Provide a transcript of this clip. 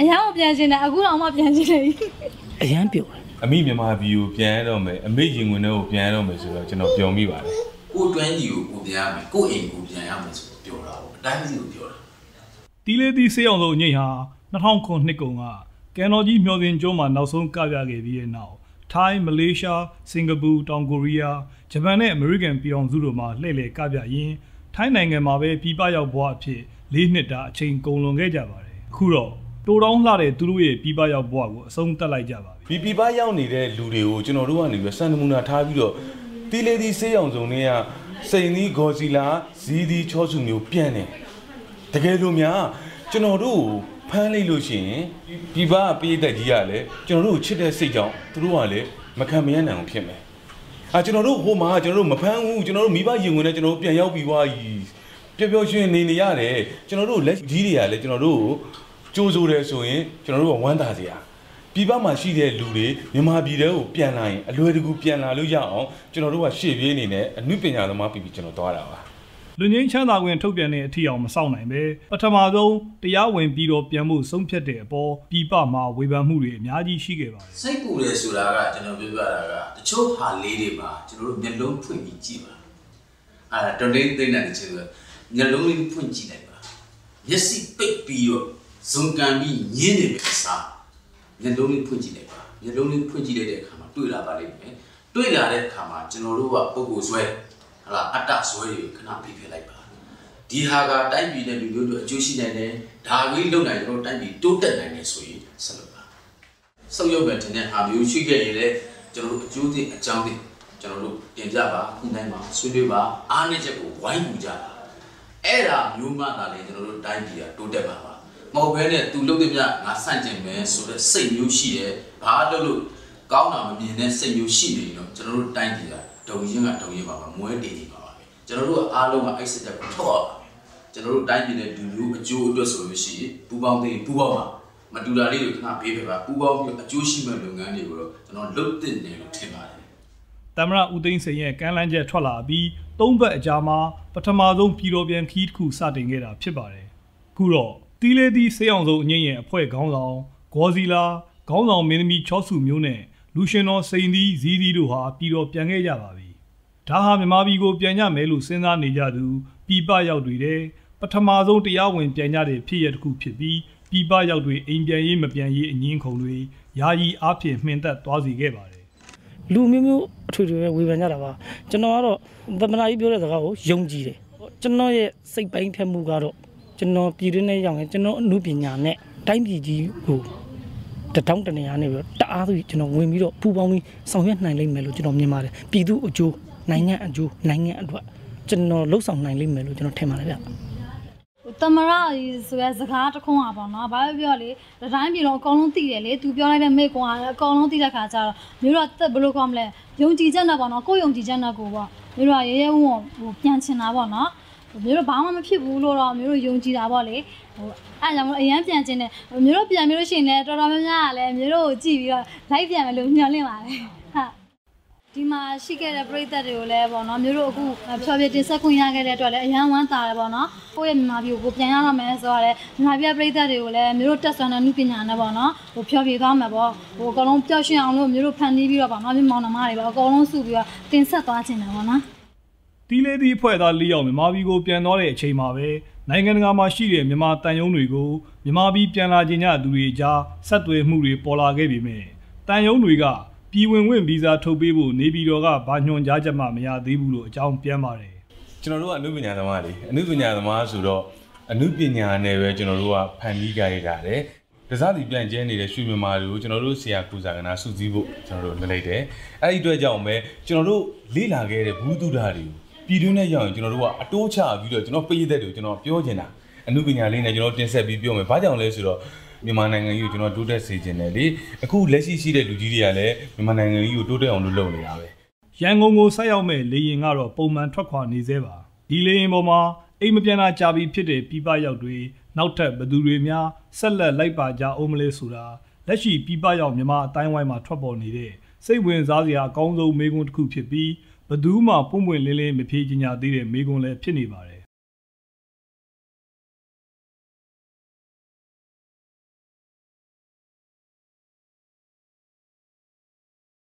အရန်ကိုပြန်ရှင်တယ်အခုတော့မှပြန်ရှင်တယ်အရန်ပြောတယ်အမိမြန်မာပြည်ကိုပြန်ရတော့မယ်အမေရင်ဝင်တွေကိုပြန်ရတော့မယ်ဆိုတော့ကျွန်တော်ပျော်မိပါတယ်ကိုတွန်းကြီးကိုကိုပြန်ရမယ်ကိုအိမ်ကိုပြန်ရမယ်ဆိုတော့ပြောတာပေါ့အတိုင်းစီကိုပြောတာတီးလေးတီးစေးအောင်ဆုံးအငိမ့်ဟာ2009နှစ်ကုန်ကကန်တော်ကြီးမျော်စင်ကျွန်းမှာနောက်ဆုံးကပြခဲ့ပြီးတဲ့နောက်ထိုင်းမလေးရှားစင်ကာပူတောင်ကိုရီးယားဂျပန်နဲ့အမေရိကန်ပြည်အောင်စုတို့မှာလှည့်လည်ကပြရင်းထိုင်းနိုင်ငံမှာပဲပြည်ပရောက်ဘွားအဖြစ်၄နှစ်တာအချိန်ကုန်လွန်ခဲ့ကြပါတယ်အခုတော့ တိုးတောင်းလှတဲ့သူတို့ရဲ့ပြည်ပရောက်ဘွားကိုအဆုံးသတ်လိုက်ကြပါပြီဒီပြပရောက်နေတဲ့လူတွေကိုကျွန်တော်တို့ကနေပြီးစံနမူနာထားပြီးတော့တီလေးဒီစေးအောင်စုံတွေကစိန်သီးဂေါ်စီလာဇီးသီးချောစုမျိုးပြန့်တယ်တကယ်လို့များကျွန်တော်တို့ကိုဖမ်းလိုက်လို့ရှိရင်ပြပပေးတဲ့ကြီးကလည်းကျွန်တော်တို့ကိုချစ်တဲ့စိတ်ကြောင့်သူတို့ကလည်းမခံမရနိုင်အောင်ဖြစ်မယ်အာကျွန်တော်တို့ဟိုမှာကျွန်တော်တို့မဖမ်းဘူးကျွန်တော်တို့မိဘရင်ဝင်နဲ့ကျွန်တော်တို့ပြန်ရောက်ပြီးွားကြီးပျော်ပျော်ရွှင်နေနေရတယ်ကျွန်တော်တို့လက်ကြီးတွေကလည်းကျွန်တော်တို့ ကိုကြိုးစိုးတယ်ဆိုရင်ကျွန်တော်တို့ကဝမ်းသာစရာပြည်ပမှာရှိတဲ့လူတွေမြန်မာပြည်ထဲကိုပြန်လာရင်အလွယ်တကူပြန်လာလို့ရအောင်ကျွန်တော်တို့ကရှေ့ပြေးနေနဲ့အမှုပညာသမားပြီးပြီးကျွန်တော်သွားတာပါလူငင်းချမ်းသာခွင့်ထုတ်ပြန်တဲ့အထီအောင်မစောင့်နိုင်ပဲပထမဆုံးတရားဝင်ပြီးတော့ပြန်မှုဆုံးဖြတ်တဲ့အပေါ်ပြည်ပမှာဝေဖန်မှုတွေအများကြီးရှိခဲ့ပါတယ်စိတ်ပူတယ်ဆိုတာကကျွန်တော်ပြောပြတာကတချို့ဟာလေးတွေမှာကျွန်တော်တို့မျက်လုံးဖွင့်ပြီးကြည့်ပါအဲ့ဒါတော်လေးသိတဲ့တချို့မျက်လုံးလေးဖွင့်ကြည့်လိုက်ပါမျက်စိပိတ်ပြီးတော့ ဇွန်ကန်ပြီးညင်းနေတဲ့အစားမျက်လုံးလေးဖွင့်ကြည့်လိုက်ပါမျက်လုံးလေးဖွင့်ကြည့်လိုက်တဲ့အခါမှာတွေ့လာပါလိမ့်မယ်တွေ့လာတဲ့အခါမှာကျွန်တော်တို့ကပုံကိုယ်ဆွဲဟလာအတ္တဆွဲတွေခဏပြပြလိုက်ပါဒီဟာကတိုက်ပြည်တဲ့လူမျိုးတို့အကျိုးရှိနိုင်တယ်ဒါကြီးလုံနိုင်ကျွန်တော်တိုက်ပြည်တိုးတက်နိုင်တယ်ဆိုရင်ဆက်လုပ်ပါဆုပ်ယုပ်ပဲတင်တဲ့အာမျိုးရှိခဲ့ရင်လည်းကျွန်တော်တို့အကျိုးသိအကြောင်းသိကျွန်တော်တို့တင်ပြပါခုနိုင်ပါဆွေးနွေးပါအားနည်းချက်ကိုဝိုင်းကူကြပါအဲ့ဒါမျိုးမှသာလေကျွန်တော်တို့တိုင်းပြည်ကတိုးတက်ပါပါ မဟုတ်ဘဲနဲ့သူလုပ်တဲ့မြငါဆန့်ကျင်မယ်ဆိုတဲ့စိတ်မျိုးရှိတယ်ဘာလို့လို့ကောင်းတာမမြင်တဲ့စိတ်မျိုးရှိနေတော့ကျွန်တော်တို့တိုင်းပြည်ကဒုံရင်ကဒုံရင်ပါပါမွဲတည်နေပါပါပဲကျွန်တော်တို့ကအားလုံးကအဲ့စစ်တက်ကိုထောက်ရပါမယ်ကျွန်တော်တို့တိုင်းပြည်နဲ့လူမျိုးအကျိုးအတွက်ဆိုလို့ရှိရင်ပူပေါင်းသိပူပေါင်းပါမတူတာလေးတွေခဏပေးပြပါပူပေါင်းပြီးအကျိုးရှိမဲ့လုပ်ငန်းတွေကိုတော့ကျွန်တော်လုပ်တင်တယ်လို့ထင်ပါတယ်တမရဦးသိန်းစိန်ရဲ့ကမ်းလှမ်းချက်ထွက်လာပြီးသုံးဘက်အကြားမှာပထမဆုံးပြည်တော်ပြန်ခီးတစ်ခုစတင်ခဲ့တာဖြစ်ပါတယ်။ခုတော့ တီးလေးတီးစေးအောင်ဆုံးအငိမ့်ရဲ့အဖွဲ့ခေါင်းဆောင်ဂေါ်စီလာခေါင်းဆောင်မင်းသမီးချောစုမျိုးနဲ့လူရှင်တော်စိန်သီးဇီးသီးတို့ဟာပြည်တော်ပြန်ခဲ့ကြပါပြီ။ဒါဟာမြန်မာပြည်ကိုပြန်ကြမယ်လို့စဉ်းစားနေကြသူပြည်ပရောက်တွေတဲ့ပထမဆုံးတရားဝင်ပြန်ကြတဲ့ဖြစ်ရတစ်ခုဖြစ်ပြီးပြည်ပရောက်တွေအိမ်ပြန်ရေးမပြန်ရေးအငင်းခုံတွေယာယီအားဖြင့်မှင်သက်သွားစီခဲ့ပါတယ်လူမျိုးမျိုးအထွေထွေပဲဝေဖန်ကြတာပါကျွန်တော်ကတော့သမနာကြီးပြောတဲ့စကားကိုယုံကြည်တယ်ကျွန်တော်ရဲ့စိတ်ပိုင်းထက်မှုကတော့ ကျွန်တော်ပြည်တွင်းနဲ့ရောက်ရင်ကျွန်တော်အမှုပညာနဲ့တိုင်းပြည်ကြီးကိုတထောင်တနေရာနေပြီးတော့တအားသူကျွန်တော်ဝင်ပြီးတော့ပူပေါင်းပြီးဆောင်ရွက်နိုင်လိမ့်မယ်လို့ကျွန်တော်မြင်ပါတယ်ပြည်သူအကျိုးနိုင်ငံအကျိုးနိုင်ငံအတွက်ကျွန်တော်လှုပ်ဆောင်နိုင်လိမ့်မယ်လို့ကျွန်တော်ထင်ပါတယ်ဗျတမရကြီးဆိုရဲစကားတစ်ခုอ่ะပေါ့နော်ဘာပဲပြောလေဒီတိုင်းပြည်လုံးအကုန်လုံးသိတယ်လေသူပြောလိုက်တဲ့မိကွန်ကလည်းအကုန်လုံးသိတဲ့ခါကျတော့မျိုးတော့တက်ဘယ်လိုကောမလဲယုံကြည်ချက်နဲ့ပေါ့နော်ကိုယ်ယုံကြည်ချက်နဲ့ကိုပေါ့မျိုးတော့ရဲရဲဝံ့ဟိုပြန်ချင်တာပေါ့နော် မျိုးတို့ဘာမှမဖြစ်ဘူးလို့တော့မျိုးတို့ယုံကြည်တာပေါ့လေဟိုအဲ့ကြောင့်မလို့အရန်ပြန်ချင်တယ်မျိုးတို့ပြန်မျိုးလို့ရှိရင်လည်းတော်တော်များများကလည်းမျိုးတို့ကိုကြည့်ပြီးတော့လိုက်ပြန်မယ်လို့ညှော်လင့်ပါတယ်ဟုတ်ဒီမှာရှိခဲ့တဲ့ပြည်သက်တွေကိုလည်းပေါ့နော်မျိုးတို့အခုဖြောပြတင်ဆက်ခွင့်ရခဲ့တဲ့အတွက်လည်းအရန်ဝမ်းသာတယ်ပေါ့နော်ကိုယ့်ရဲ့မြန်မာပြည်ကိုပြန်ရတော့မယ်ဆိုတော့လည်းမြန်မာပြည်ပြည်သက်တွေကိုလည်းမျိုးတို့တက်ဆွမ်းတဲ့နုပညာနဲ့ပေါ့နော်ဟိုဖြောပြသွားမှာပေါ့ဟိုအကုန်လုံးပျောက်ရွှင်အောင်လို့မျိုးတို့ဖန်တီးပြီးတော့ပေါ့နော်မြေမောင်နှမတွေပေါ့အကုန်လုံးစုပြီးတော့တင်ဆက်သွားခြင်းတယ်ပေါ့နော် တီးလေးတီးဖွဲ့သား၄ယောက်မြန်မာပြည်ကိုပြန်သွားတဲ့အချိန်မှာပဲနိုင်ငံတကာမှာရှိတဲ့မြန်မာတန်ယုံတွေကိုမြန်မာပြည်ပြန်လာခြင်းညသူတွေကြားဆက်သွယ်မှုတွေပေါ်လာခဲ့ပြီမဲ့တန်ယုံတွေကပြည်ဝင်ဝင်ဗီဇာထုတ်ပေးဖို့နေပြည်တော်ကဘာညွှန်ကြားချက်မှမရသေးဘူးလို့အကြောင်းပြန်ပါတယ်ကျွန်တော်တို့ကအမှုပညာသမားလေအမှုပညာသမားဆိုတော့အမှုပညာနဲ့ပဲကျွန်တော်တို့ကဖန်ပြီးကြရတာတယ်ဒဇတိပြန်ကျဲနေတဲ့ရွှေမြန်မာတွေကိုကျွန်တော်တို့ဆရာကူစာကနာစုစည်းဖို့ကျွန်တော်တို့လုပ်လိုက်တယ်အဲ့ဒီအတွက်ကြောင့်ပဲကျွန်တော်တို့လေ့လာခဲ့တဲ့ဘူးတုဒ္ဓတွေကို ပြည်တွင်းနဲ့ရောက်ရင်ကျွန်တော်တို့ကအတိုးချပြီးတော့ကျွန်တော်ပြည်သက်တွေကိုကျွန်တော်ပြောချင်တာအမှုပညာလေးနဲ့ကျွန်တော်တင်ဆက်ပြီးပြောမယ်ဘာကြောင့်လဲဆိုတော့မြန်မာနိုင်ငံကြီးကိုကျွန်တော်တိုးတက်စေချင်တယ်လေအခုလက်ရှိရှိတဲ့လူကြီးတွေကလည်းမြန်မာနိုင်ငံကြီးကိုတိုးတက်အောင်လုပ်လုပ်နေတာပဲရန်ကုန်ကိုဆက်ရောက်မဲ့လေရင်ကတော့ပုံမှန်ထွက်ခွာနေသေးပါဒီလေရင်ပေါ်မှာအိမ်မပြန်တာကြာပြီဖြစ်တဲ့ပြပရောက်တွေနောက်ထပ်ဘသူတွေများဆက်လက်လိုက်ပါကြအောင်မလဲဆိုတာလက်ရှိပြပရောက်မြန်မာအတိုင်းဝိုင်းမှာထွက်ပေါ်နေတဲ့စိတ်ဝင်စားစရာအကောင်းဆုံးမေးခွန်းတစ်ခုဖြစ်ပြီး ဘသူမှပုံပွင့်လင်းလင်းမဖြေချင်ကြသေးတဲ့မေးခွန်းလည်းဖြစ်နေပါတယ်